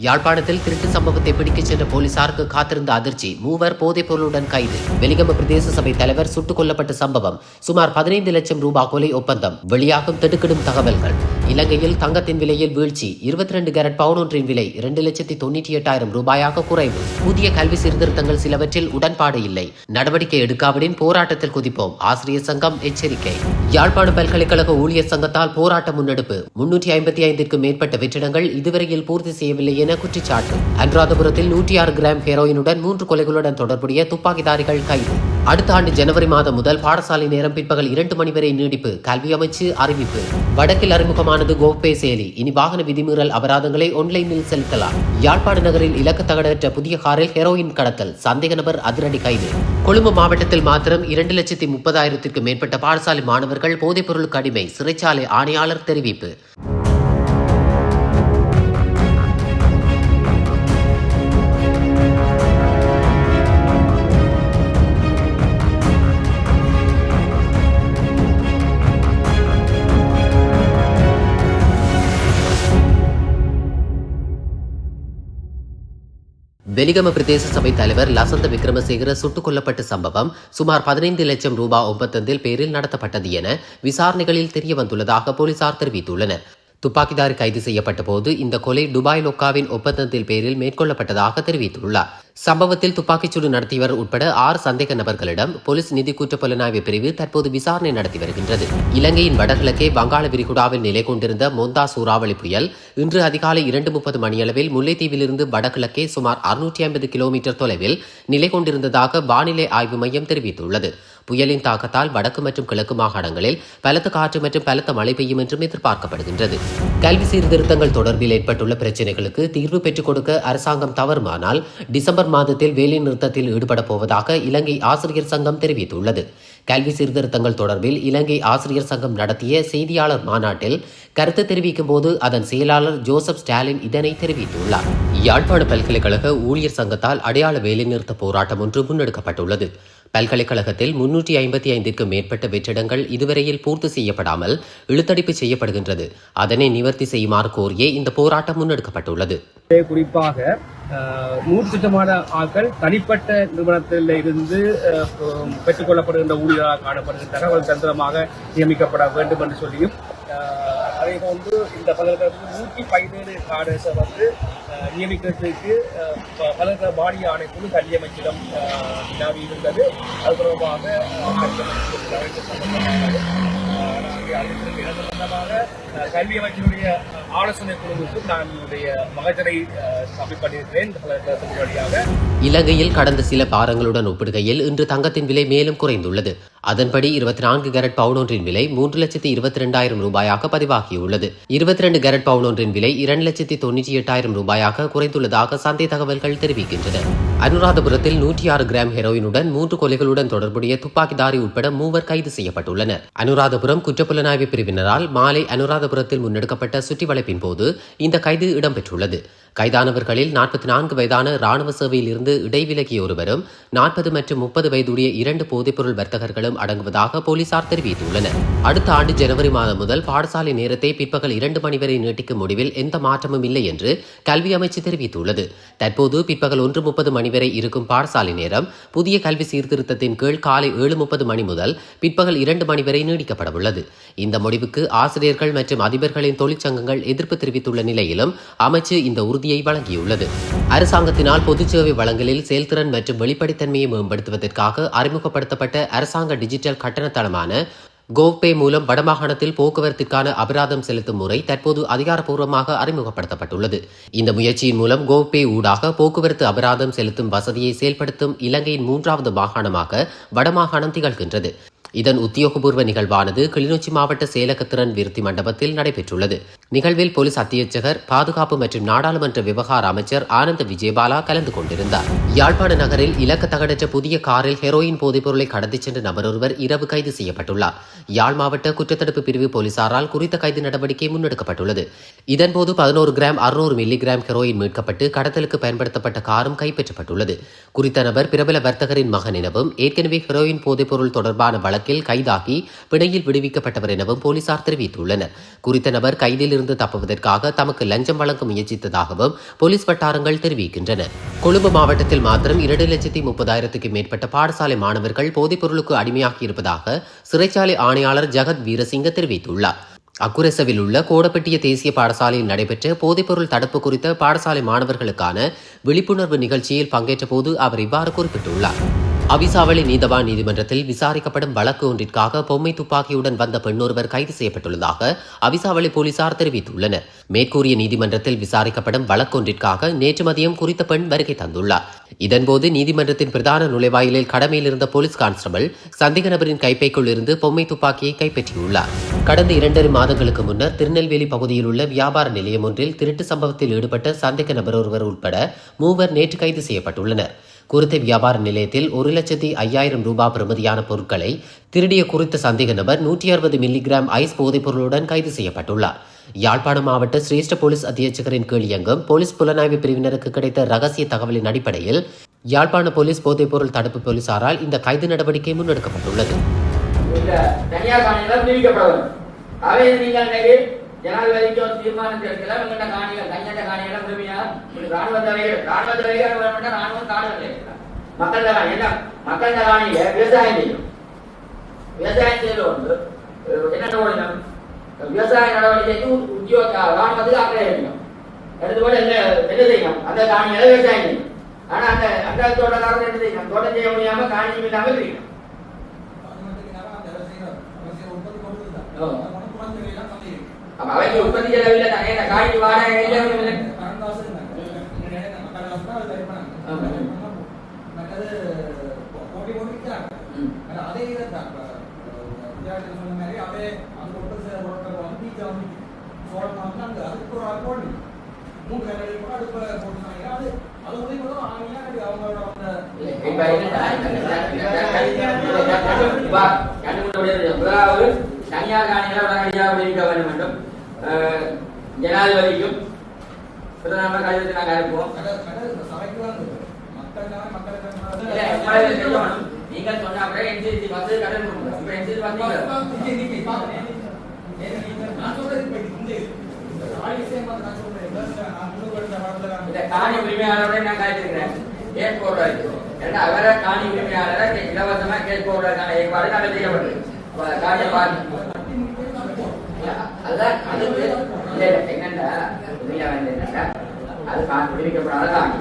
யாழ்ப்பாணத்தில் திருட்டு சம்பவத்தை பிடிக்கச் சென்ற போலீசாருக்கு காத்திருந்த அதிர்ச்சி. மூவர் போதைப் பொருளுடன் கைது. வெலிகம பிரதேச சபை தலைவர் சுட்டுக் கொல்லப்பட்ட சம்பவம். சுமார் பதினைந்து லட்சம் ரூபாய் கொலை ஒப்பந்தம். வெளியாகும் திடுக்கிடும் தகவல்கள். இலங்கையில் தங்கத்தின் விலையில் வீழ்ச்சி. இருபத்தி ரெண்டு கேரட் பவுன் ஒன்றின் விலை இரண்டு லட்சத்தி தொண்ணூற்றி எட்டாயிரம் ரூபாயாக குறைவு. புதிய கல்வி சீர்திருத்தங்கள் சிலவற்றில் உடன்பாடு இல்லை. நடவடிக்கை எடுக்காவிடின் போராட்டத்தில் குதிப்போம். ஆசிரியர் சங்கம் எச்சரிக்கை. யாழ்ப்பாண பல்கலைக்கழக ஊழியர் சங்கத்தால் போராட்ட முன்னெடுப்பு. முன்னூற்றி ஐம்பத்தி ஐந்திற்கும் மேற்பட்ட வெற்றிடங்கள் இதுவரையில் பூர்த்தி செய்யவில்லை என குற்றச்சாட்டு அனுராதபுரத்தில் நூற்றி ஆறு கிராம் ஹெரோயினுடன் மூன்று கொலைகளுடன் தொடர்புடைய துப்பாக்கிதாரிகள் கைது. அடுத்த ஆண்டு ஜனவரி மாதம் முதல் பாடசாலை நேரம் பிற்பகல் இரண்டு மணி வரை நீடிப்பு. கல்வி அமைச்சு அறிவிப்பு. வடக்கில் அறிமுகமானது கோபே செயலி. இனி வாகன விதிமீறல் அபராதங்களை ஆன்லைனில் செலுத்தலாம். யாழ்ப்பாண நகரில் இலக்கு தகடற்ற புதிய காரில் ஹெரோயின் கடத்தல். சந்தேக நபர் அதிரடி கைது. கொழும்பு மாவட்டத்தில் மாத்திரம் இரண்டு லட்சத்தி முப்பதாயிரத்திற்கும் மேற்பட்ட பாடசாலை மாணவர்கள் போதைப்பொருளுக்கு அடிமை சிறைச்சாலை ஆணையாளர் தெரிவிப்பு. வெலிகம பிரதேச சபை தலைவர் லசந்த விக்ரமசேகர சுட்டுக் கொல்லப்பட்ட சம்பவம் சுமார் பதினைந்து லட்சம் ரூபாய் ஒப்பந்தத்தில் பேரில் நடத்தப்பட்டது என விசாரணைகளில் தெரிய வந்துள்ளதாக போலீசார் தெரிவித்துள்ளனர். துப்பாக்கிதாரி கைது செய்யப்பட்ட போது இந்த கொலை துபாய் லொக்காவின் ஒப்பந்தத்தில் பேரில் மேற்கொள்ளப்பட்டதாக தெரிவித்துள்ளார். சம்பவத்தில் துப்பாக்கிச்சூடு நடத்தியவர் உட்பட ஆறு சந்தேக நபர்களிடம் போலீஸ் நிதி குற்ற புலனாய்வு பிரிவு தற்போது விசாரணை நடத்தி வருகின்றது. இலங்கையின் வடகிழக்கே வங்காள விரிகுடாவில் நிலை கொண்டிருந்த மொந்தா சூறாவளி புயல் இன்று அதிகாலை இரண்டு முப்பது மணியளவில் முல்லைத்தீவிலிருந்து வடகிழக்கே சுமார் அறுநூற்றி ஐம்பது கிலோமீட்டர் தொலைவில் நிலை கொண்டிருந்ததாக வானிலை ஆய்வு மையம் தெரிவித்துள்ளது. புயலின் தாக்கத்தால் வடக்கு மற்றும் கிழக்கு மாகாணங்களில் பலத்த காற்று மற்றும் பலத்த மழை பெய்யும் என்றும் எதிர்பார்க்கப்படுகின்றது. கல்வி சீர்திருத்தங்கள் தொடர்பில் ஏற்பட்டுள்ள பிரச்சினைகளுக்கு தீர்வு பெற்றுக் கொடுக்க அரசாங்கம் தவறுமானால் டிசம்பர் மாதத்தில் வேலைநிறுத்தத்தில் ஈடுபட போவதாக இலங்கை ஆசிரியர் சங்கம் தெரிவித்துள்ளது. கல்வி சீர்திருத்தங்கள் தொடர்பில் இலங்கை ஆசிரியர் சங்கம் நடத்திய செய்தியாளர் மாநாட்டில் கருத்து தெரிவிக்கும் போது அதன் செயலாளர் ஜோசப் ஸ்டாலின் இதனை தெரிவித்துள்ளார். யாழ்ப்பாண பல்கலைக்கழக ஊழியர் சங்கத்தால் அடையாள வேலைநிறுத்த போராட்டம் ஒன்று முன்னெடுக்கப்பட்டுள்ளது. பல்கலைக்கழகத்தில் முன்னூற்றி ஐம்பத்தி ஐந்திற்கும் மேற்பட்ட வெற்றிடங்கள் இதுவரையில் பூர்த்தி செய்யப்படாமல் இழுத்தடிப்பு செய்யப்படுகின்றது. அதனை நிவர்த்தி செய்யுமாறு கோரியே இந்த போராட்டம் முன்னெடுக்கப்பட்டுள்ளது. குறிப்பாக அஹ், நூறு ஆட்கள் தனிப்பட்ட நிறுவனத்தில் இருந்து பெற்றுக்கொள்ளப்படுகின்ற ஊழியராக காணப்படுகின்ற தகவல் தந்திரமாக நியமிக்கப்பட வேண்டும் என்று சொல்லியும் அஹ், வந்து இந்த பல்கலைக்கழகத்தில் நூற்றி பதினேழு காடர்ஸை வந்து நியமிக்கிறதுக்கு பல்கலைக்கழக பாடி ஆணைக்குழு கல்வி அமைச்சிடம் வினாவி இருந்தது. அது தொடர்பாக அஹ், சம்பந்தமாக நாங்கள் அறிவித்திருக்க இது சம்பந்தமாக கல்வி அமைச்சருடைய ஆலோசனை குழுவுக்கு நான் என்னுடைய மகஜரை சப்மிட் பண்ணியிருக்கிறேன். வழியாக. இலங்கையில் கடந்த சில வாரங்களுடன் ஒப்பிடுகையில் இன்று தங்கத்தின் விலை மேலும் குறைந்துள்ளது. அதன்படி இருபத்தி நான்கு கேரட் பவுன் ஒன்றின் விலை மூன்று லட்சத்தி இருபத்தி ரெண்டாயிரம் ரூபாயாக பதிவாகியுள்ளது. இருபத்தி ரெண்டு கேரட் பவுன் ஒன்றின் விலை இரண்டு லட்சத்தி தொண்ணூற்றி எட்டாயிரம் ரூபாயாக குறைந்துள்ளதாக சந்தை தகவல்கள் தெரிவிக்கின்றன. அனுராதபுரத்தில் நூற்றி ஆறு கிராம் ஹெரோயினுடன் மூன்று கொலைகளுடன் தொடர்புடைய துப்பாக்கிதாரி உட்பட மூவர் கைது செய்யப்பட்டுள்ளனர். அனுராதபுரம் குற்றப்புலனாய்வு பிரிவினரால் மாலை அனுராதபுரத்தில் முன்னெடுக்கப்பட்ட சுற்றி வளைப்பின் போது இந்த கைது இடம்பெற்றுள்ளது. கைதானவர்களில் நாற்பத்தி நான்கு வயதான ராணுவ சேவையில் இருந்து இடைவிலகிய ஒருவரும் நாற்பது மற்றும் முப்பது வயதுடைய இரண்டு போதைப்பொருள் வர்த்தகர்களும் அடங்குவதாக போலீசார் தெரிவித்துள்ளனர். அடுத்த ஆண்டு ஜனவரி மாதம் முதல் பாடசாலை நேரத்தை பிற்பகல் இரண்டு மணி வரை நீட்டிக்கும் முடிவில் எந்த மாற்றமும் இல்லை என்று கல்வி அமைச்சு தெரிவித்துள்ளது. தற்போது பிற்பகல் ஒன்று முப்பது மணி வரை இருக்கும் பாடசாலை நேரம் புதிய கல்வி சீர்திருத்தத்தின் கீழ் காலை ஏழு முப்பது மணி முதல் பிற்பகல் இரண்டு மணி வரை நீடிக்கப்படவுள்ளது இந்த முடிவுக்கு ஆசிரியர்கள் மற்றும் அதிபர்களின் தொழிற்சங்கங்கள் எதிர்ப்பு தெரிவித்துள்ள நிலையிலும் அமைச்சு இந்த உறுதியை வழங்கியுள்ளது. அரசாங்கத்தினால் பொதுச்சேவை வழங்கலில் செயல்திறன் மற்றும் வெளிப்படைத்தன்மையை மேம்படுத்துவதற்காக அறிமுகப்படுத்தப்பட்ட அரசாங்க டிஜிட்டல் கட்டண தளமான கோப்பே மூலம் வடமாகாணத்தில் போக்குவரத்திற்கான அபராதம் செலுத்தும் முறை தற்போது அதிகாரப்பூர்வமாக அறிமுகப்படுத்தப்பட்டுள்ளது. இந்த முயற்சியின் மூலம் கோப்பே ஊடாக போக்குவரத்து அபராதம் செலுத்தும் வசதியை செயல்படுத்தும் இலங்கையின் மூன்றாவது மாகாணமாக வடமாகாணம் திகழ்கின்றது. இதன் உத்தியோகபூர்வ நிகழ்வானது கிளிநொச்சி மாவட்ட செயலகத்திறன் விருத்தி மண்டபத்தில் நடைபெற்றுள்ளது. நிகழ்வில் போலீஸ் அத்தியட்சகர் பாதுகாப்பு மற்றும் நாடாளுமன்ற விவகார அமைச்சர் ஆனந்த விஜயபாலா கலந்து கொண்டிருந்தார். யாழ்ப்பாண நகரில் இலக்க தகடற்ற புதிய காரில் ஹெரோயின் போதைப்பொருளை கடத்திச் சென்ற நபர் ஒருவர் இரவு கைது செய்யப்பட்டுள்ளார். யாழ் மாவட்ட குற்றத்தடுப்பு பிரிவு போலீசாரால் குறித்த கைது நடவடிக்கை முன்னெடுக்கப்பட்டுள்ளது. இதன்போது பதினோரு கிராம் அறுநூறு மில்லிகிராம் ஹெரோயின் மீட்கப்பட்டு கடத்தலுக்கு பயன்படுத்தப்பட்ட காரும் கைப்பற்றப்பட்டுள்ளது. குறித்த நபர் பிரபல வர்த்தகரின் மகன் எனவும் ஏற்கனவே ஹெரோயின் போதைப்பொருள் தொடர்பான வழக்கில் கைதாகி பிணையில் விடுவிக்கப்பட்டவர் எனவும் போலீசார் தெரிவித்துள்ளனர். குறித்த நபர் கைதில் இருந்து தப்புவதற்காக தமக்கு லஞ்சம் வழங்க முயற்சித்ததாகவும் போலீஸ் வட்டாரங்கள் தெரிவிக்கின்றன. கொழும்பு மாவட்டத்தில் மாத்திரம் இரண்டு லட்சத்தி முப்பதாயிரத்துக்கு மேற்பட்ட பாடசாலை மாணவர்கள் போதைப் பொருளுக்கு அடிமையாகி இருப்பதாக சிறைச்சாலை ஆணையாளர் ஜெகத் வீரசிங்க தெரிவித்துள்ளார். அக்குரசவில் உள்ள கோடப்பட்டிய தேசிய பாடசாலையில் நடைபெற்ற போதைப்பொருள் தடுப்பு குறித்த பாடசாலை மாணவர்களுக்கான விழிப்புணர்வு நிகழ்ச்சியில் பங்கேற்ற போது அவர் இவ்வாறு குறிப்பிட்டுள்ளார். அவிசாவளி நீதவான் நீதிமன்றத்தில் விசாரிக்கப்படும் வழக்கு ஒன்றிற்காக பொம்மை துப்பாக்கியுடன் வந்த பெண்ணொருவர் கைது செய்யப்பட்டுள்ளதாக அவிசாவளி போலீசார் தெரிவித்துள்ளனர். மேற்கூறிய நீதிமன்றத்தில் விசாரிக்கப்படும் வழக்கு ஒன்றிற்காக நேற்று மதியம் குறித்த பெண் வருகை தந்துள்ளார். இதன்போது நீதிமன்றத்தின் பிரதான நுழைவாயிலில் கடமையில் இருந்த போலீஸ் கான்ஸ்டபிள் சந்தேக நபரின் கைப்பைக்குள் இருந்து பொம்மை துப்பாக்கியை கைப்பற்றியுள்ளார். கடந்த இரண்டரை மாதங்களுக்கு முன்னர் திருநெல்வேலி பகுதியில் உள்ள வியாபார நிலையம் ஒன்றில் திருட்டு சம்பவத்தில் ஈடுபட்ட சந்தேக நபர் ஒருவர் உட்பட மூவர் நேற்று கைது செய்யப்பட்டுள்ளனர். குறித்த வியாபார நிலையத்தில் ஒரு லட்சத்தி ஐயாயிரம் ரூபாய் பெறுமதியான பொருட்களை திருடிய குறித்த சந்தேக நபர் நூற்றி அறுபது மில்லிகிராம் ஐஸ் போதைப் பொருளுடன் கைது செய்யப்பட்டுள்ளார். யாழ்ப்பாணம் மாவட்ட சிரேஷ்ட போலீஸ் அத்தியட்சகரின் கீழ் இயங்கும் போலீஸ் புலனாய்வு பிரிவினருக்கு கிடைத்த ரகசிய தகவலின் அடிப்படையில் யாழ்ப்பாண போலீஸ் போதைப்பொருள் தடுப்பு போலீசாரால் இந்த கைது நடவடிக்கை முன்னெடுக்கப்பட்டுள்ளது. இந்த தனியார் காணிகள் நிரூபிக்கப்பட வேண்டும் அவை நீங்கள் இன்னைக்கு ஜனாதிபதிக்கு ஒரு தீர்மானம் எடுக்கலாம் எங்கள்ட காணிகள் தனியாட்ட காணிகளை விரும்பினா ராணுவ தலைவர் ராணுவ தலைவர் வேணும்னா ராணுவம் காடுகள் மக்கள் காணி என்ன? மக்கள் காணியில விவசாயம் செய்யும். விவசாயம் வந்து அஹ், என்ன ஓடணும் விவசாய நடவடிக்கைக்கு உத்தியோக ராணுவத்துக்கு அக்கறை இருக்கணும் எடுத்துக்கொண்டு என்ன என்ன செய்யணும்? அந்த காணிகளை விவசாயம் செய்யணும். ஆனா அந்த அந்த தோட்டக்காரர் என்ன செய்யணும்? தோட்டம் செய்ய முடியாம காணியும் இல்லாம இருக்கணும் அப்ப அவைக்கு உற்பத்தி செலவில்லை தானே இந்த காய்ச்சி வாடகை இல்லை இல்லை. அதே விளையாட்டு சொன்ன மாதிரி அதே அந்த உற்பத்தி செய்யற பொருட்கள் வந்து பீஜா வந்து சோளம் வந்து அங்க அதுக்கு ஒரு ஆள் போடணும் மூணு கல்லடி கூட அடுப்புல போட்டுனாங்க அது அது உதவி கூட ஆணையா அவங்களோட அந்த தனியார் காணிகளை உடனடியாக விடுவிக்க வேண்டும் என்றும் ஜனாதிபதிக்கும் பிரதமர் கடிதத்தை நாங்கள் அனுப்புவோம். நீங்கள் சொன்ன அப்புறம் NCC பஸ் கடல் கொடுக்கணும். NCC பஸ் இந்த காணி உரிமையாளரோட நான் காய்ச்சிருக்கிறேன் ஏன்னா அவரை காணி உரிமையாளரை இலவசமா கேஸ் போடுறதுக்கான ஏற்பாடு நாங்கள் செய்யப்பட்டது அப்ப அந்த காணியை பார்த்து அது வந்து இல்ல இல்ல என்னண்டா? உண்மையா அது காணி விடுவிக்கப்படாத காணி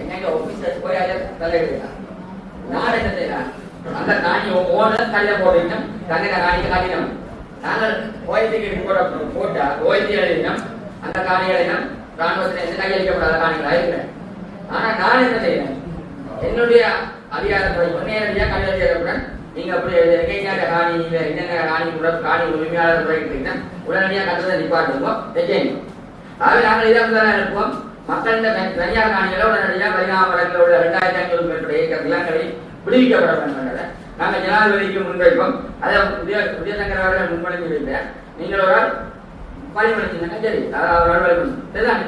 என்னங்க போய் அதை நான் என்ன செய்யலாம் அந்த காணி ஓனர் தள்ள போடுறீங்க தங்க காணிக்கு காட்டினோம். நாங்கள் ஓய்வுக்கு போட போட்டா ஓய்வு எழுதினோம். அந்த காணிகளினம் ராணுவத்தில் எந்த கையளிக்கப்படாத காணிகளா இருக்கிறேன் ஆனா நான் என்ன செய்யறேன் என்னுடைய அதிகாரத்தை நேரடியாக கடிதம் நீங்க அப்படி எங்கெங்க காணியில என்னென்ன காணி கூட காணி உரிமையாளர் குறைக்கிறீங்கன்னா உடனடியாக கட்டத்தை நிப்பாட்டுவோம் செய்யணும் ஆகவே நாங்கள் இதை வந்து இருப்போம் மக்கள் தனியார் காணிகளை உடனடியாக பரிணாம வழக்கில் உள்ள இரண்டாயிரத்தி ஐநூறு மேற்பட்ட ஏக்கர் நிலங்களை விடுவிக்கப்பட வேண்டும் நாங்கள் ஜனாதிபதிக்கு முன்வைப்போம். அதை உதய உதயசங்கர் அவர்கள் முன்மொழிந்து வைத்தேன் நீங்கள் ஒரு ஆள் வழிமொழிச்சிருந்தாங்க சரி அதாவது ஒரு சரிதானே?